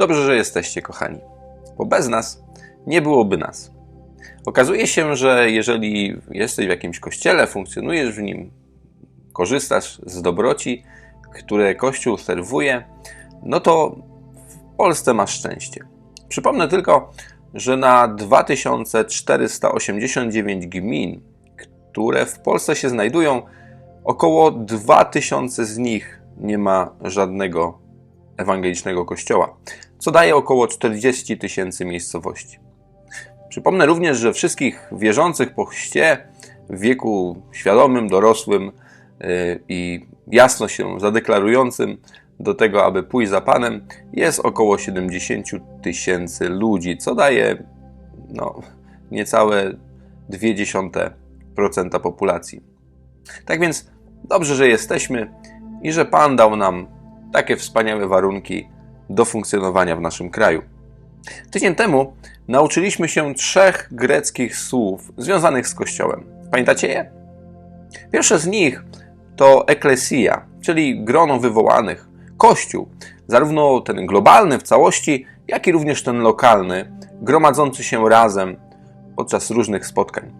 Dobrze, że jesteście, kochani, bo bez nas nie byłoby nas. Okazuje się, że jeżeli jesteś w jakimś kościele, funkcjonujesz w nim, korzystasz z dobroci, które Kościół serwuje, no to w Polsce masz szczęście. Przypomnę tylko, że na 2489 gmin, które w Polsce się znajdują, około 2000 z nich nie ma żadnego ewangelicznego kościoła, co daje około 40 tysięcy miejscowości. Przypomnę również, że wszystkich wierzących po chrzcie w wieku świadomym, dorosłym yy, i jasno się zadeklarującym do tego, aby pójść za Panem, jest około 70 tysięcy ludzi, co daje no, niecałe 0,2% populacji. Tak więc dobrze, że jesteśmy i że Pan dał nam takie wspaniałe warunki do funkcjonowania w naszym kraju. Tydzień temu nauczyliśmy się trzech greckich słów związanych z Kościołem. Pamiętacie je? Pierwsze z nich to eklesia, czyli grono wywołanych, Kościół, zarówno ten globalny w całości, jak i również ten lokalny, gromadzący się razem podczas różnych spotkań.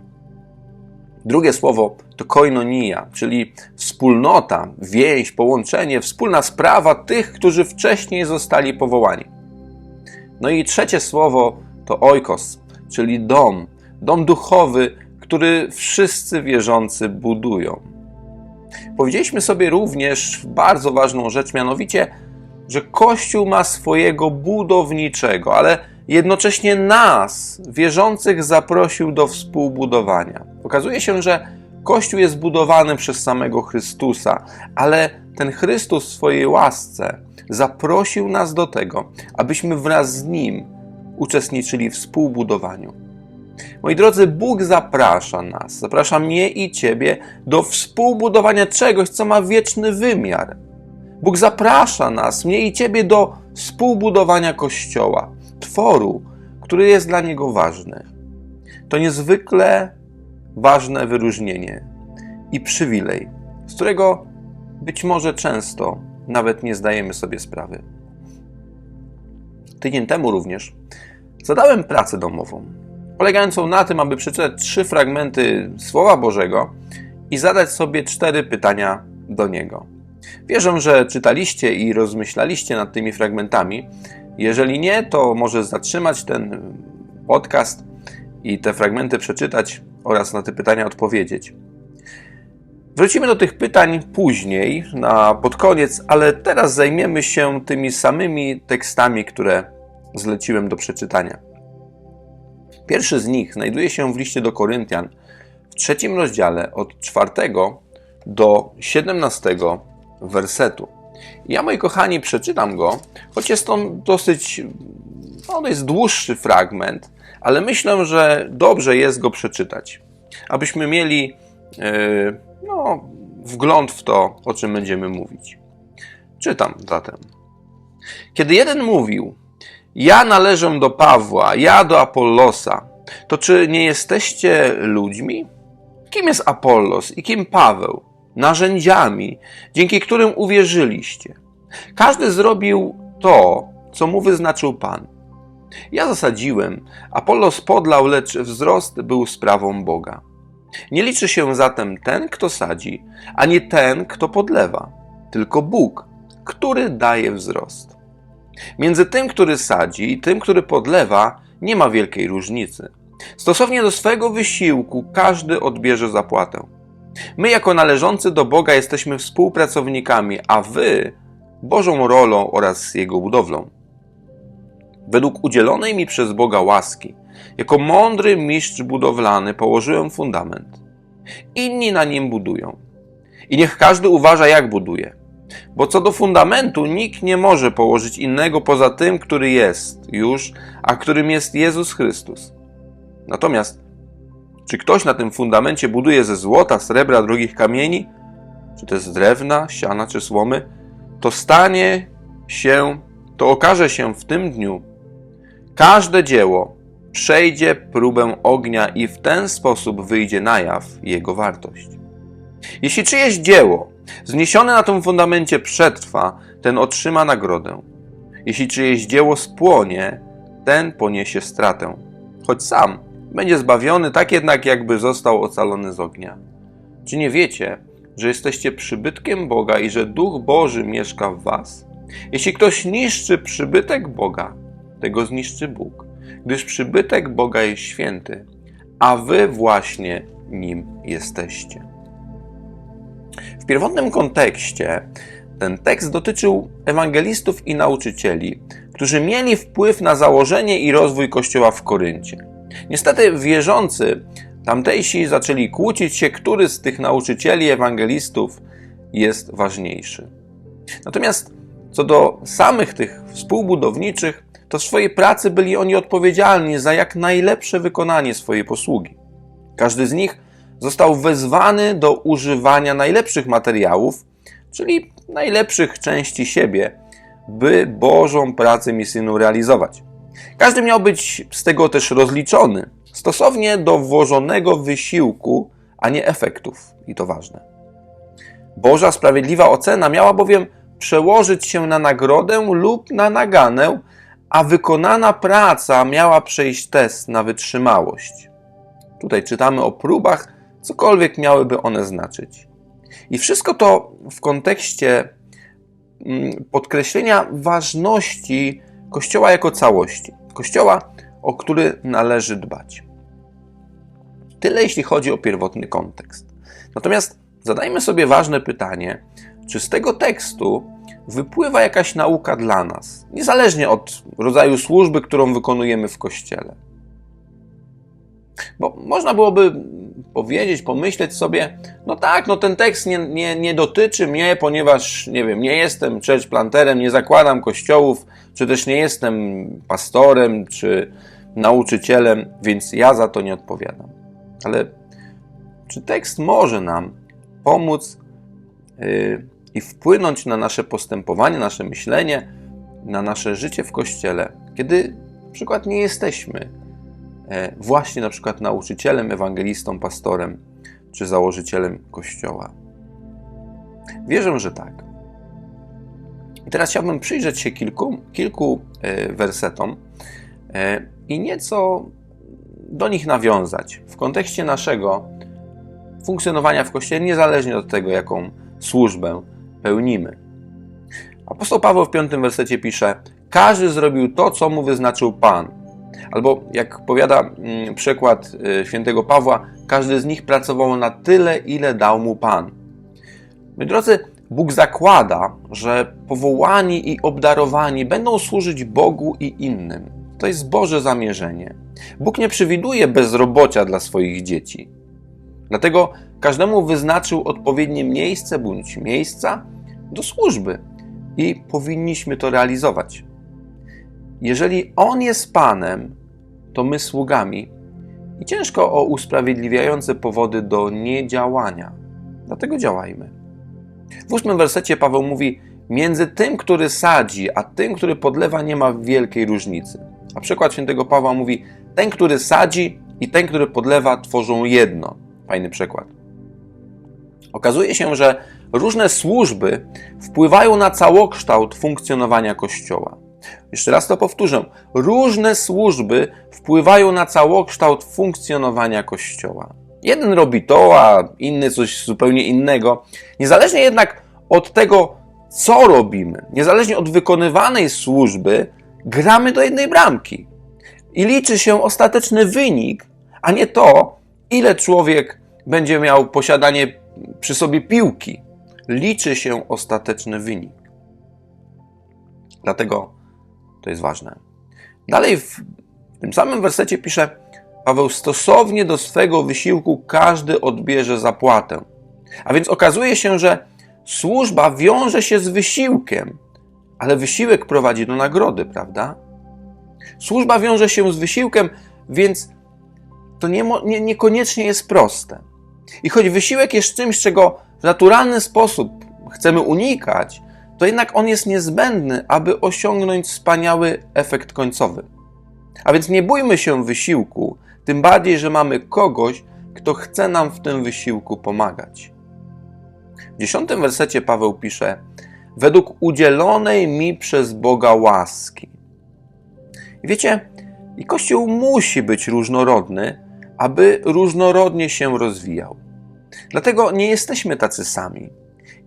Drugie słowo to koinonia, czyli wspólnota, więź, połączenie, wspólna sprawa tych, którzy wcześniej zostali powołani. No i trzecie słowo to oikos, czyli dom, dom duchowy, który wszyscy wierzący budują. Powiedzieliśmy sobie również bardzo ważną rzecz, mianowicie, że Kościół ma swojego budowniczego, ale jednocześnie nas, wierzących, zaprosił do współbudowania. Okazuje się, że Kościół jest budowany przez samego Chrystusa, ale ten Chrystus w swojej łasce zaprosił nas do tego, abyśmy wraz z Nim uczestniczyli w współbudowaniu. Moi drodzy, Bóg zaprasza nas, zaprasza mnie i Ciebie do współbudowania czegoś, co ma wieczny wymiar. Bóg zaprasza nas, mnie i Ciebie, do współbudowania Kościoła, tworu, który jest dla Niego ważny. To niezwykle ważne wyróżnienie i przywilej, z którego być może często nawet nie zdajemy sobie sprawy. Tydzień temu również zadałem pracę domową, polegającą na tym, aby przeczytać trzy fragmenty Słowa Bożego i zadać sobie cztery pytania do niego. Wierzę, że czytaliście i rozmyślaliście nad tymi fragmentami. Jeżeli nie, to może zatrzymać ten podcast i te fragmenty przeczytać oraz na te pytania odpowiedzieć. Wrócimy do tych pytań później, na pod koniec, ale teraz zajmiemy się tymi samymi tekstami, które zleciłem do przeczytania. Pierwszy z nich znajduje się w liście do Koryntian w trzecim rozdziale od czwartego do 17 wersetu. Ja, moi kochani, przeczytam go, choć jest to dosyć, no, to jest dłuższy fragment, ale myślę, że dobrze jest go przeczytać, abyśmy mieli yy, no, wgląd w to, o czym będziemy mówić. Czytam zatem. Kiedy jeden mówił, ja należę do Pawła, ja do Apollosa, to czy nie jesteście ludźmi? Kim jest Apollos i kim Paweł? Narzędziami, dzięki którym uwierzyliście. Każdy zrobił to, co mu wyznaczył Pan. Ja zasadziłem, Apollos podlał, lecz wzrost był sprawą Boga. Nie liczy się zatem ten, kto sadzi, ani ten, kto podlewa, tylko Bóg, który daje wzrost. Między tym, który sadzi, i tym, który podlewa, nie ma wielkiej różnicy. Stosownie do swego wysiłku każdy odbierze zapłatę. My, jako należący do Boga, jesteśmy współpracownikami, a wy Bożą rolą oraz Jego budowlą. Według udzielonej mi przez Boga łaski, jako mądry mistrz budowlany, położyłem fundament. Inni na nim budują. I niech każdy uważa, jak buduje. Bo co do fundamentu, nikt nie może położyć innego poza tym, który jest już, a którym jest Jezus Chrystus. Natomiast, czy ktoś na tym fundamencie buduje ze złota, srebra, drugich kamieni, czy to z drewna, siana czy słomy, to stanie się, to okaże się w tym dniu. Każde dzieło przejdzie próbę ognia i w ten sposób wyjdzie na jaw jego wartość. Jeśli czyjeś dzieło zniesione na tym fundamencie przetrwa, ten otrzyma nagrodę. Jeśli czyjeś dzieło spłonie, ten poniesie stratę, choć sam będzie zbawiony, tak jednak jakby został ocalony z ognia. Czy nie wiecie, że jesteście przybytkiem Boga i że Duch Boży mieszka w was? Jeśli ktoś niszczy przybytek Boga, tego zniszczy Bóg, gdyż przybytek Boga jest święty, a wy właśnie nim jesteście. W pierwotnym kontekście ten tekst dotyczył ewangelistów i nauczycieli, którzy mieli wpływ na założenie i rozwój kościoła w Koryncie. Niestety wierzący tamtejsi zaczęli kłócić się, który z tych nauczycieli ewangelistów jest ważniejszy. Natomiast co do samych tych współbudowniczych, to w swojej pracy byli oni odpowiedzialni za jak najlepsze wykonanie swojej posługi. Każdy z nich został wezwany do używania najlepszych materiałów, czyli najlepszych części siebie, by Bożą pracę misyjną realizować. Każdy miał być z tego też rozliczony, stosownie do włożonego wysiłku, a nie efektów, i to ważne. Boża sprawiedliwa ocena miała bowiem przełożyć się na nagrodę lub na naganę, a wykonana praca miała przejść test na wytrzymałość. Tutaj czytamy o próbach, cokolwiek miałyby one znaczyć. I wszystko to w kontekście mm, podkreślenia ważności Kościoła jako całości. Kościoła, o który należy dbać. Tyle jeśli chodzi o pierwotny kontekst. Natomiast zadajmy sobie ważne pytanie, czy z tego tekstu wypływa jakaś nauka dla nas, niezależnie od rodzaju służby, którą wykonujemy w kościele. Bo można byłoby powiedzieć, pomyśleć sobie, no tak, no ten tekst nie, nie, nie dotyczy mnie, ponieważ, nie wiem, nie jestem church planterem, nie zakładam kościołów, czy też nie jestem pastorem, czy nauczycielem, więc ja za to nie odpowiadam. Ale czy tekst może nam pomóc yy, i wpłynąć na nasze postępowanie, nasze myślenie, na nasze życie w kościele, kiedy na przykład nie jesteśmy właśnie na przykład nauczycielem, ewangelistą, pastorem czy założycielem kościoła? Wierzę, że tak. I teraz chciałbym przyjrzeć się kilku, kilku e, wersetom e, i nieco do nich nawiązać w kontekście naszego funkcjonowania w kościele, niezależnie od tego, jaką służbę pełnimy. Apostoł Paweł w piątym wersecie pisze: Każdy zrobił to, co mu wyznaczył Pan. Albo jak powiada mm, przykład y, świętego Pawła, każdy z nich pracował na tyle, ile dał mu Pan. Moi drodzy, Bóg zakłada, że powołani i obdarowani będą służyć Bogu i innym. To jest Boże zamierzenie. Bóg nie przewiduje bezrobocia dla swoich dzieci. Dlatego każdemu wyznaczył odpowiednie miejsce bądź miejsca do służby i powinniśmy to realizować. Jeżeli On jest Panem, to my sługami i ciężko o usprawiedliwiające powody do niedziałania. Dlatego działajmy. W ósmym wersecie Paweł mówi: Między tym, który sadzi, a tym, który podlewa, nie ma wielkiej różnicy. A przykład świętego Pawła mówi: Ten, który sadzi i ten, który podlewa, tworzą jedno. Fajny przykład. Okazuje się, że różne służby wpływają na całokształt funkcjonowania Kościoła. Jeszcze raz to powtórzę. Różne służby wpływają na całokształt funkcjonowania Kościoła. Jeden robi to, a inny coś zupełnie innego. Niezależnie jednak od tego, co robimy, niezależnie od wykonywanej służby, gramy do jednej bramki. I liczy się ostateczny wynik, a nie to, ile człowiek będzie miał posiadanie przy sobie piłki. Liczy się ostateczny wynik. Dlatego to jest ważne. Dalej w tym samym wersecie pisze Paweł, stosownie do swego wysiłku każdy odbierze zapłatę. A więc okazuje się, że służba wiąże się z wysiłkiem, ale wysiłek prowadzi do nagrody, prawda? Służba wiąże się z wysiłkiem, więc to nie, nie, niekoniecznie jest proste. I choć wysiłek jest czymś, czego w naturalny sposób chcemy unikać, to jednak on jest niezbędny, aby osiągnąć wspaniały efekt końcowy. A więc nie bójmy się wysiłku, tym bardziej, że mamy kogoś, kto chce nam w tym wysiłku pomagać. W dziesiątym wersecie Paweł pisze: według udzielonej mi przez Boga łaski. I wiecie, i Kościół musi być różnorodny, aby różnorodnie się rozwijał. Dlatego nie jesteśmy tacy sami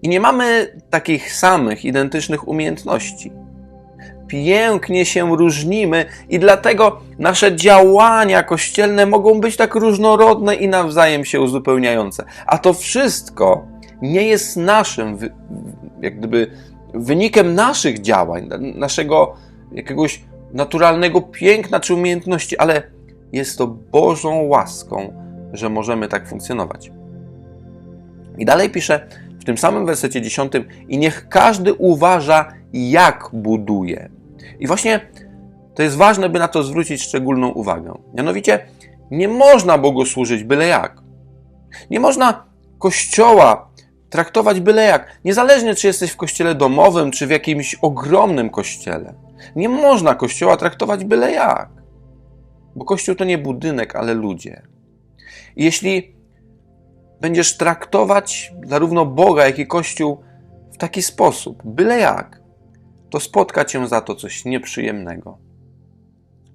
i nie mamy takich samych, identycznych umiejętności. Pięknie się różnimy i dlatego nasze działania kościelne mogą być tak różnorodne i nawzajem się uzupełniające. A to wszystko nie jest naszym, jak gdyby, wynikiem naszych działań, naszego jakiegoś naturalnego piękna czy umiejętności, ale jest to Bożą łaską, że możemy tak funkcjonować. I dalej pisze w tym samym wersecie 10: I niech każdy uważa, jak buduje. I właśnie to jest ważne, by na to zwrócić szczególną uwagę. Mianowicie, nie można Bogu służyć byle jak. Nie można kościoła traktować byle jak. Niezależnie, czy jesteś w kościele domowym, czy w jakimś ogromnym kościele. Nie można kościoła traktować byle jak. Bo kościół to nie budynek, ale ludzie. I jeśli będziesz traktować zarówno Boga, jak i Kościół w taki sposób, byle jak, to spotka cię za to coś nieprzyjemnego.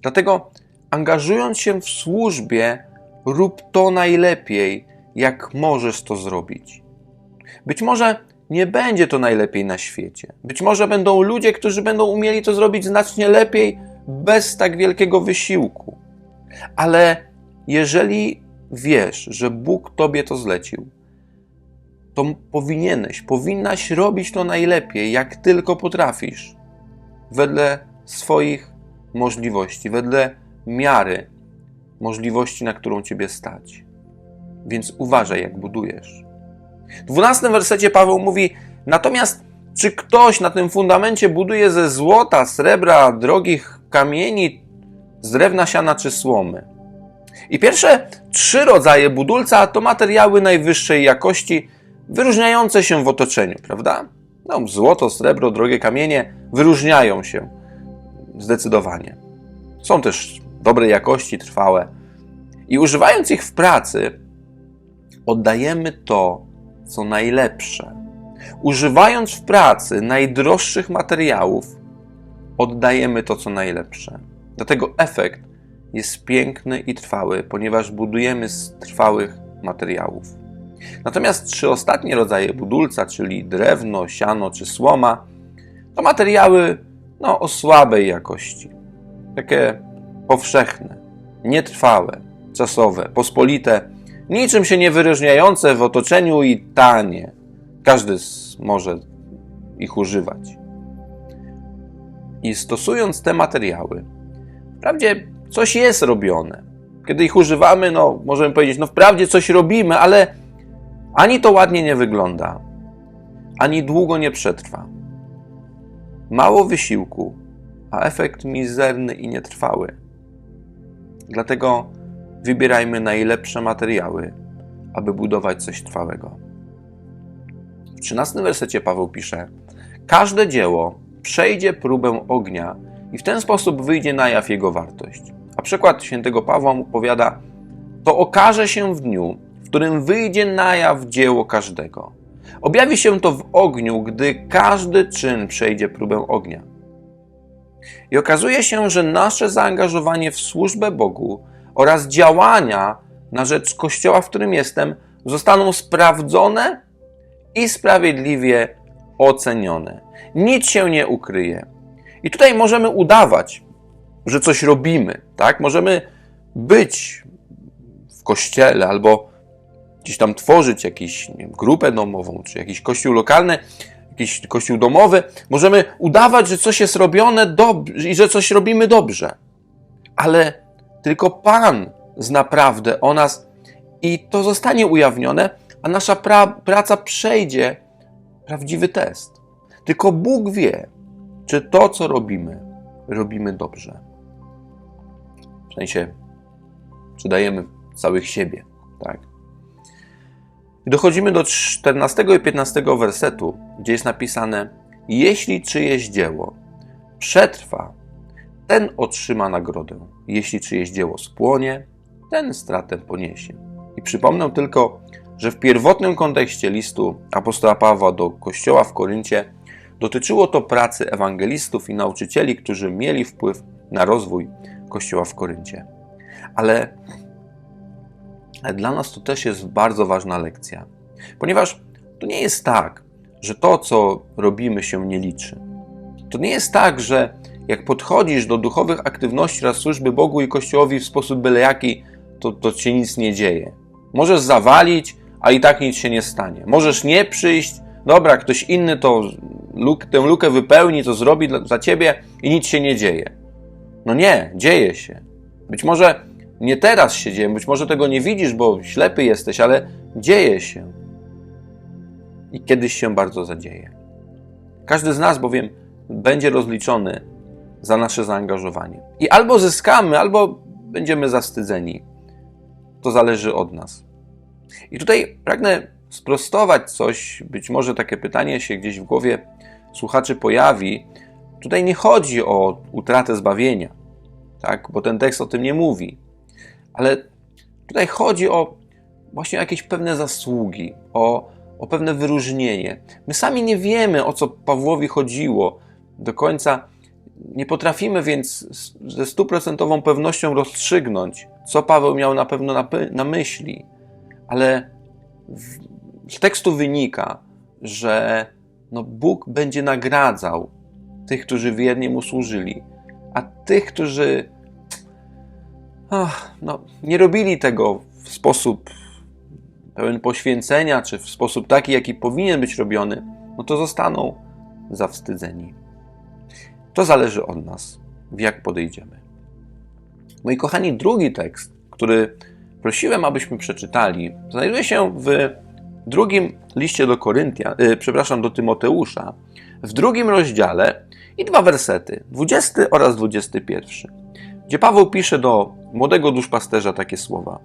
Dlatego, angażując się w służbie, rób to najlepiej, jak możesz to zrobić. Być może nie będzie to najlepiej na świecie. Być może będą ludzie, którzy będą umieli to zrobić znacznie lepiej, bez tak wielkiego wysiłku. Ale jeżeli wiesz, że Bóg tobie to zlecił, to powinieneś, powinnaś robić to najlepiej, jak tylko potrafisz, wedle swoich możliwości, wedle miary możliwości, na którą ciebie stać. Więc uważaj, jak budujesz. W dwunastym wersecie Paweł mówi: Natomiast czy ktoś na tym fundamencie buduje ze złota, srebra, drogich kamieni, z drewna, siana czy słomy? I pierwsze trzy rodzaje budulca to materiały najwyższej jakości, wyróżniające się w otoczeniu, prawda? No, złoto, srebro, drogie kamienie wyróżniają się zdecydowanie. Są też dobrej jakości, trwałe. I używając ich w pracy, oddajemy to, co najlepsze. Używając w pracy najdroższych materiałów, oddajemy to, co najlepsze. Dlatego efekt jest piękny i trwały, ponieważ budujemy z trwałych materiałów. Natomiast trzy ostatnie rodzaje budulca, czyli drewno, siano czy słoma, to materiały no, o słabej jakości, takie powszechne, nietrwałe, czasowe, pospolite, niczym się nie wyróżniające w otoczeniu i tanie. Każdy może ich używać. I stosując te materiały, wprawdzie coś jest robione. Kiedy ich używamy, no możemy powiedzieć, no wprawdzie coś robimy, ale ani to ładnie nie wygląda, ani długo nie przetrwa. Mało wysiłku, a efekt mizerny i nietrwały. Dlatego wybierajmy najlepsze materiały, aby budować coś trwałego. W 13 wersecie Paweł pisze: Każde dzieło przejdzie próbę ognia i w ten sposób wyjdzie na jaw jego wartość. A przykład świętego Pawła mu powiada: To okaże się w dniu, w którym wyjdzie na jaw dzieło każdego. Objawi się to w ogniu, gdy każdy czyn przejdzie próbę ognia. I okazuje się, że nasze zaangażowanie w służbę Bogu oraz działania na rzecz kościoła, w którym jestem, zostaną sprawdzone i sprawiedliwie ocenione. Nic się nie ukryje. I tutaj możemy udawać, że coś robimy, tak? Możemy być w kościele albo gdzieś tam tworzyć jakąś grupę domową, czy jakiś kościół lokalny, jakiś kościół domowy. Możemy udawać, że coś jest robione dobrze i że coś robimy dobrze. Ale tylko Pan zna prawdę o nas i to zostanie ujawnione, a nasza pra praca przejdzie prawdziwy test. Tylko Bóg wie, czy to, co robimy, robimy dobrze. Sensie, czy dajemy całych siebie, tak? I dochodzimy do 14 i 15 wersetu, gdzie jest napisane: Jeśli czyjeś dzieło przetrwa, ten otrzyma nagrodę. Jeśli czyjeś dzieło spłonie, ten stratę poniesie. I przypomnę tylko, że w pierwotnym kontekście listu apostoła Pawła do kościoła w Koryncie Dotyczyło to pracy ewangelistów i nauczycieli, którzy mieli wpływ na rozwój Kościoła w Koryncie. Ale dla nas to też jest bardzo ważna lekcja, ponieważ to nie jest tak, że to, co robimy, się nie liczy. To nie jest tak, że jak podchodzisz do duchowych aktywności oraz służby Bogu i Kościołowi w sposób byle jaki, to, to ci nic nie dzieje. Możesz zawalić, a i tak nic się nie stanie. Możesz nie przyjść, dobra, ktoś inny to luk, tę lukę wypełni, to zrobi dla, za ciebie i nic się nie dzieje. No nie, dzieje się. Być może nie teraz się dzieje, być może tego nie widzisz, bo ślepy jesteś, ale dzieje się. I kiedyś się bardzo zadzieje. Każdy z nas bowiem będzie rozliczony za nasze zaangażowanie. I albo zyskamy, albo będziemy zawstydzeni. To zależy od nas. I tutaj pragnę sprostować coś, być może takie pytanie się gdzieś w głowie słuchaczy pojawi. Tutaj nie chodzi o utratę zbawienia, tak? bo ten tekst o tym nie mówi, ale tutaj chodzi o właśnie jakieś pewne zasługi, o, o pewne wyróżnienie. My sami nie wiemy, o co Pawłowi chodziło do końca. Nie potrafimy więc ze stuprocentową pewnością rozstrzygnąć, co Paweł miał na pewno na, na myśli, ale z tekstu wynika, że no Bóg będzie nagradzał tych, którzy wiernie mu służyli, a tych, którzy no, nie robili tego w sposób pełen poświęcenia, czy w sposób taki, jaki powinien być robiony, no to zostaną zawstydzeni. To zależy od nas, w jak podejdziemy. Moi kochani, drugi tekst, który prosiłem, abyśmy przeczytali, znajduje się w drugim liście do Koryntia, yy, przepraszam, do Tymoteusza, w drugim rozdziale i dwa wersety, 20 oraz 21, gdzie Paweł pisze do młodego duszpasterza takie słowa.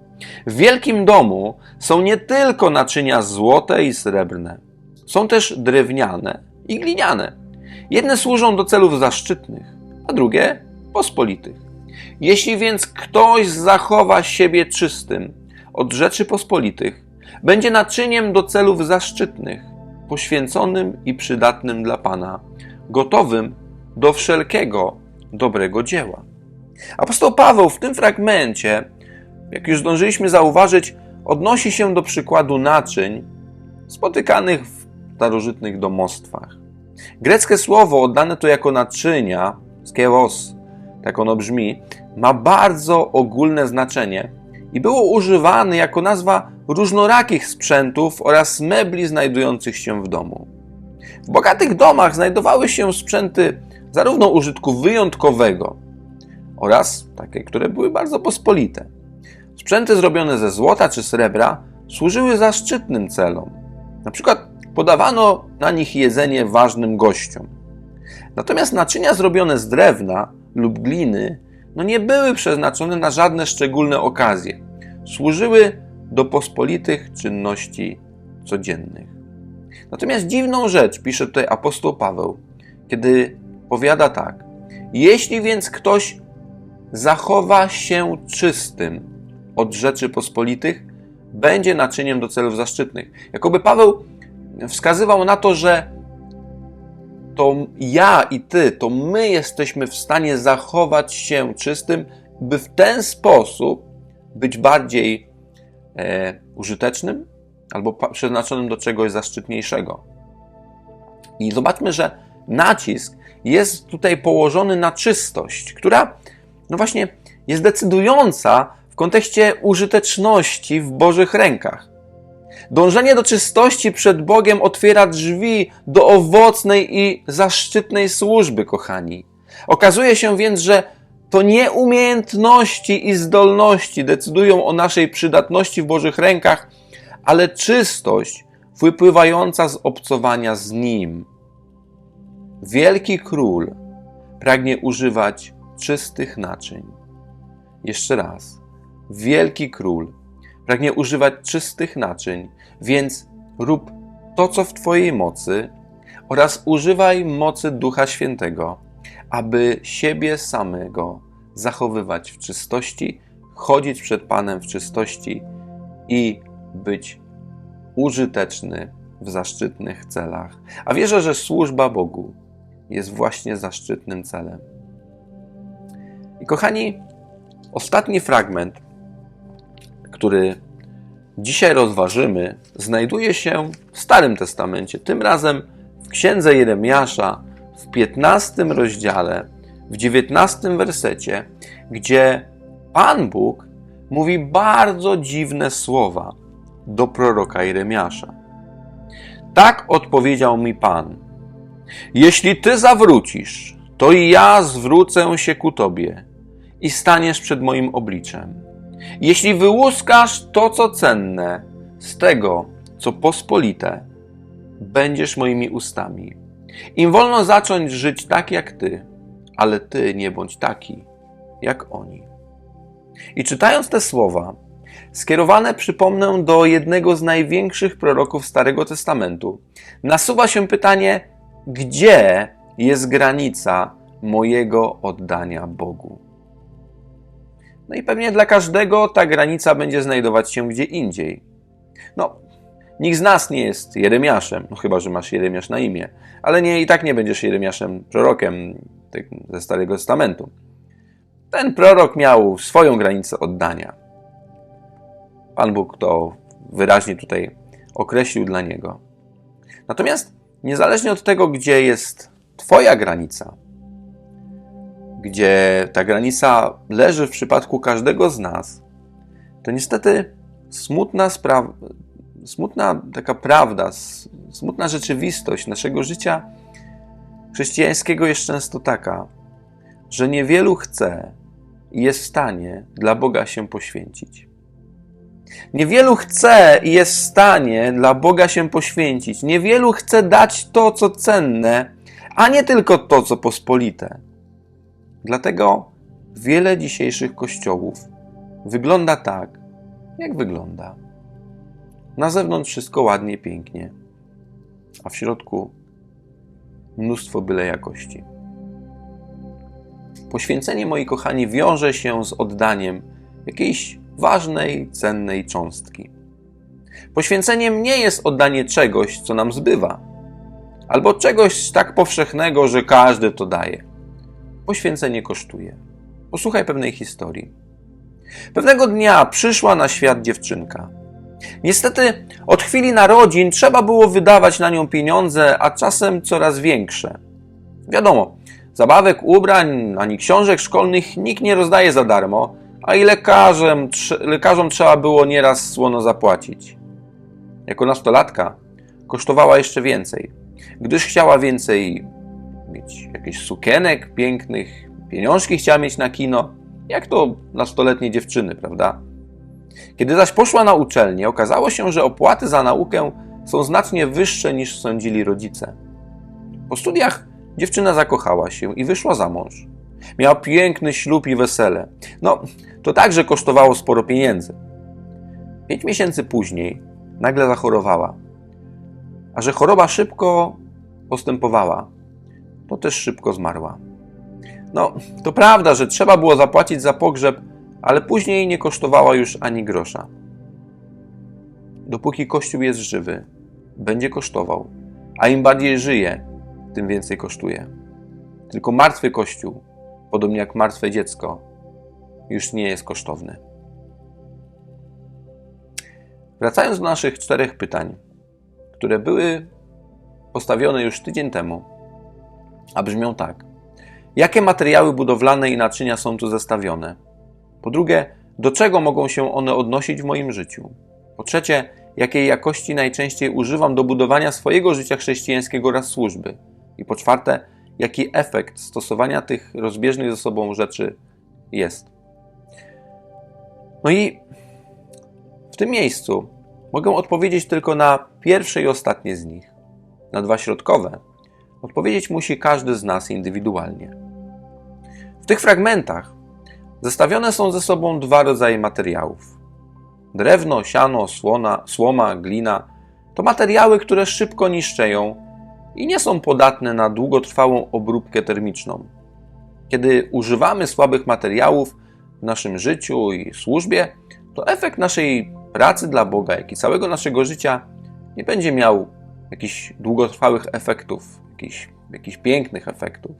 W wielkim domu są nie tylko naczynia złote i srebrne, są też drewniane i gliniane. Jedne służą do celów zaszczytnych, a drugie pospolitych. Jeśli więc ktoś zachowa siebie czystym od rzeczy pospolitych, będzie naczyniem do celów zaszczytnych, poświęconym i przydatnym dla Pana, gotowym do wszelkiego dobrego dzieła. Apostoł Paweł w tym fragmencie, jak już zdążyliśmy zauważyć, odnosi się do przykładu naczyń spotykanych w starożytnych domostwach. Greckie słowo oddane tu jako naczynia, skeros, tak ono brzmi, ma bardzo ogólne znaczenie i było używane jako nazwa różnorakich sprzętów oraz mebli znajdujących się w domu. W bogatych domach znajdowały się sprzęty zarówno użytku wyjątkowego oraz takie, które były bardzo pospolite. Sprzęty zrobione ze złota czy srebra służyły zaszczytnym celom. Na przykład podawano na nich jedzenie ważnym gościom. Natomiast naczynia zrobione z drewna lub gliny no nie były przeznaczone na żadne szczególne okazje. Służyły do pospolitych czynności codziennych. Natomiast dziwną rzecz pisze tutaj apostoł Paweł, kiedy powiada tak: Jeśli więc ktoś zachowa się czystym od rzeczy pospolitych, będzie naczyniem do celów zaszczytnych. Jakoby Paweł wskazywał na to, że to ja i ty, to my jesteśmy w stanie zachować się czystym, by w ten sposób być bardziej e, użytecznym albo przeznaczonym do czegoś zaszczytniejszego. I zobaczmy, że nacisk jest tutaj położony na czystość, która, no właśnie, jest decydująca w kontekście użyteczności w Bożych rękach. Dążenie do czystości przed Bogiem otwiera drzwi do owocnej i zaszczytnej służby, kochani. Okazuje się więc, że to nie umiejętności i zdolności decydują o naszej przydatności w Bożych rękach, ale czystość wypływająca z obcowania z Nim. Wielki król pragnie używać czystych naczyń. Jeszcze raz. Wielki król pragnie używać czystych naczyń, więc rób to, co w Twojej mocy oraz używaj mocy Ducha Świętego, aby siebie samego zachowywać w czystości, chodzić przed Panem w czystości i być użyteczny w zaszczytnych celach, a wierzę, że służba Bogu jest właśnie zaszczytnym celem. I kochani, ostatni fragment, który dzisiaj rozważymy, znajduje się w Starym Testamencie, tym razem w Księdze Jeremiasza w 15 rozdziale, w 19 wersecie, gdzie Pan Bóg mówi bardzo dziwne słowa do proroka Jeremiasza. Tak odpowiedział mi Pan: Jeśli ty zawrócisz, to i ja zwrócę się ku tobie i staniesz przed moim obliczem. Jeśli wyłuskasz to, co cenne, z tego, co pospolite, będziesz moimi ustami. Im wolno zacząć żyć tak jak ty, ale ty nie bądź taki jak oni. I czytając te słowa, skierowane, przypomnę, do jednego z największych proroków Starego Testamentu, nasuwa się pytanie, gdzie jest granica mojego oddania Bogu? No i pewnie dla każdego ta granica będzie znajdować się gdzie indziej. No, nikt z nas nie jest Jeremiaszem, no chyba, że masz Jeremiasz na imię, ale nie, i tak nie będziesz Jeremiaszem prorokiem ze Starego Testamentu. Ten prorok miał swoją granicę oddania. Pan Bóg to wyraźnie tutaj określił dla niego. Natomiast niezależnie od tego, gdzie jest Twoja granica, gdzie ta granica leży w przypadku każdego z nas, to niestety smutna smutna taka prawda, smutna rzeczywistość naszego życia chrześcijańskiego jest często taka, że niewielu chce i jest w stanie dla Boga się poświęcić. Niewielu chce i jest w stanie dla Boga się poświęcić. Niewielu chce dać to, co cenne, a nie tylko to, co pospolite. Dlatego wiele dzisiejszych kościołów wygląda tak, jak wygląda. Na zewnątrz wszystko ładnie, pięknie, a w środku mnóstwo byle jakości. Poświęcenie, moi kochani, wiąże się z oddaniem jakiejś ważnej, cennej cząstki. Poświęceniem nie jest oddanie czegoś, co nam zbywa, albo czegoś tak powszechnego, że każdy to daje. Poświęcenie kosztuje. Posłuchaj pewnej historii. Pewnego dnia przyszła na świat dziewczynka. Niestety, od chwili narodzin trzeba było wydawać na nią pieniądze, a czasem coraz większe. Wiadomo, zabawek, ubrań ani książek szkolnych nikt nie rozdaje za darmo, a i lekarzem, lekarzom trzeba było nieraz słono zapłacić. Jako nastolatka kosztowała jeszcze więcej, gdyż chciała więcej mieć jakichś sukienek pięknych, pieniążki chciała mieć na kino, jak to nastoletnie dziewczyny, prawda? Kiedy zaś poszła na uczelnię, okazało się, że opłaty za naukę są znacznie wyższe niż sądzili rodzice. Po studiach dziewczyna zakochała się i wyszła za mąż. Miała piękny ślub i wesele. No, to także kosztowało sporo pieniędzy. Pięć miesięcy później nagle zachorowała. A że choroba szybko postępowała, to też szybko zmarła. No, to prawda, że trzeba było zapłacić za pogrzeb, ale później nie kosztowała już ani grosza. Dopóki Kościół jest żywy, będzie kosztował, a im bardziej żyje, tym więcej kosztuje. Tylko martwy Kościół, podobnie jak martwe dziecko, już nie jest kosztowny. Wracając do naszych czterech pytań, które były postawione już tydzień temu, a brzmią tak. Jakie materiały budowlane i naczynia są tu zestawione? Po drugie, do czego mogą się one odnosić w moim życiu? Po trzecie, jakiej jakości najczęściej używam do budowania swojego życia chrześcijańskiego oraz służby? I po czwarte, jaki efekt stosowania tych rozbieżnych ze sobą rzeczy jest? No i w tym miejscu mogę odpowiedzieć tylko na pierwsze i ostatnie z nich. Na dwa środkowe odpowiedzieć musi każdy z nas indywidualnie. W tych fragmentach zestawione są ze sobą dwa rodzaje materiałów. Drewno, siano, słona, słoma, glina to materiały, które szybko niszczeją i nie są podatne na długotrwałą obróbkę termiczną. Kiedy używamy słabych materiałów w naszym życiu i służbie, to efekt naszej pracy dla Boga, jak i całego naszego życia nie będzie miał jakichś długotrwałych efektów, jakichś, jakichś pięknych efektów.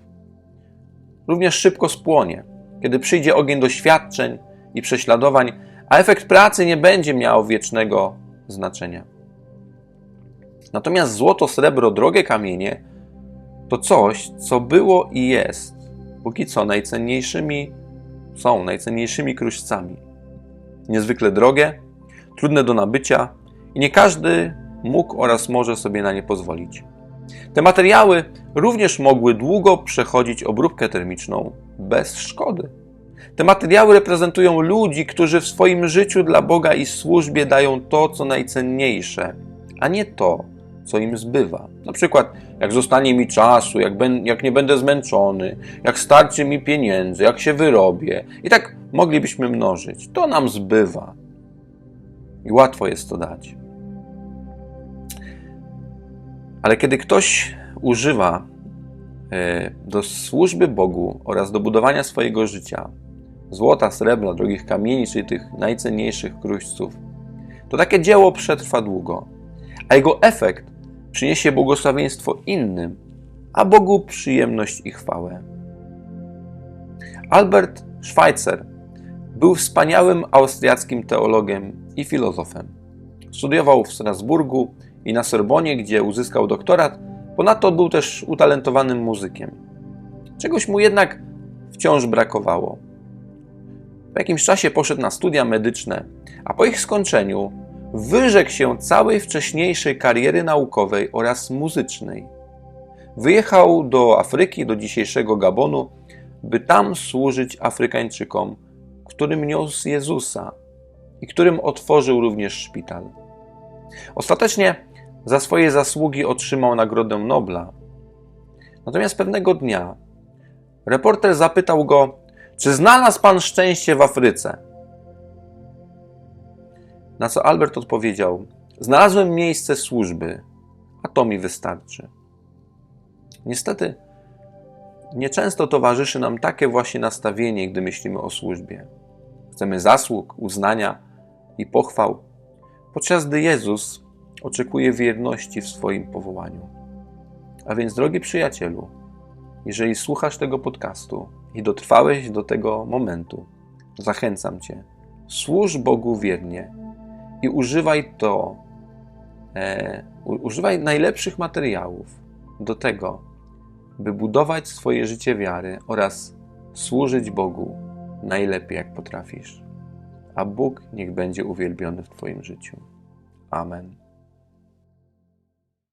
Również szybko spłonie, kiedy przyjdzie ogień doświadczeń i prześladowań, a efekt pracy nie będzie miał wiecznego znaczenia. Natomiast złoto, srebro, drogie kamienie to coś, co było i jest, póki co najcenniejszymi są najcenniejszymi kruszcami. Niezwykle drogie, trudne do nabycia i nie każdy mógł oraz może sobie na nie pozwolić. Te materiały również mogły długo przechodzić obróbkę termiczną bez szkody. Te materiały reprezentują ludzi, którzy w swoim życiu dla Boga i służbie dają to, co najcenniejsze, a nie to, co im zbywa. Na przykład, jak zostanie mi czasu, jak, ben, jak nie będę zmęczony, jak starczy mi pieniędzy, jak się wyrobię. I tak moglibyśmy mnożyć. To nam zbywa. I łatwo jest to dać. Ale kiedy ktoś używa e, do służby Bogu oraz do budowania swojego życia złota, srebra, drogich kamieni, czyli tych najcenniejszych kruszców, to takie dzieło przetrwa długo, a jego efekt przyniesie błogosławieństwo innym, a Bogu przyjemność i chwałę. Albert Schweitzer był wspaniałym austriackim teologiem i filozofem. Studiował w Strasburgu i na Sorbonie, gdzie uzyskał doktorat. Ponadto był też utalentowanym muzykiem. Czegoś mu jednak wciąż brakowało. Po jakimś czasie poszedł na studia medyczne, a po ich skończeniu wyrzekł się całej wcześniejszej kariery naukowej oraz muzycznej. Wyjechał do Afryki, do dzisiejszego Gabonu, by tam służyć Afrykańczykom, którym niósł Jezusa i którym otworzył również szpital. Ostatecznie za swoje zasługi otrzymał Nagrodę Nobla. Natomiast pewnego dnia reporter zapytał go, czy znalazł pan szczęście w Afryce? Na co Albert odpowiedział: Znalazłem miejsce służby, a to mi wystarczy. Niestety, nieczęsto towarzyszy nam takie właśnie nastawienie, gdy myślimy o służbie. Chcemy zasług, uznania i pochwał, podczas gdy Jezus oczekuje wierności w swoim powołaniu. A więc, drogi przyjacielu, jeżeli słuchasz tego podcastu i dotrwałeś do tego momentu, zachęcam Cię, służ Bogu wiernie i używaj to, e, używaj najlepszych materiałów do tego, by budować swoje życie wiary oraz służyć Bogu najlepiej jak potrafisz. A Bóg niech będzie uwielbiony w Twoim życiu. Amen.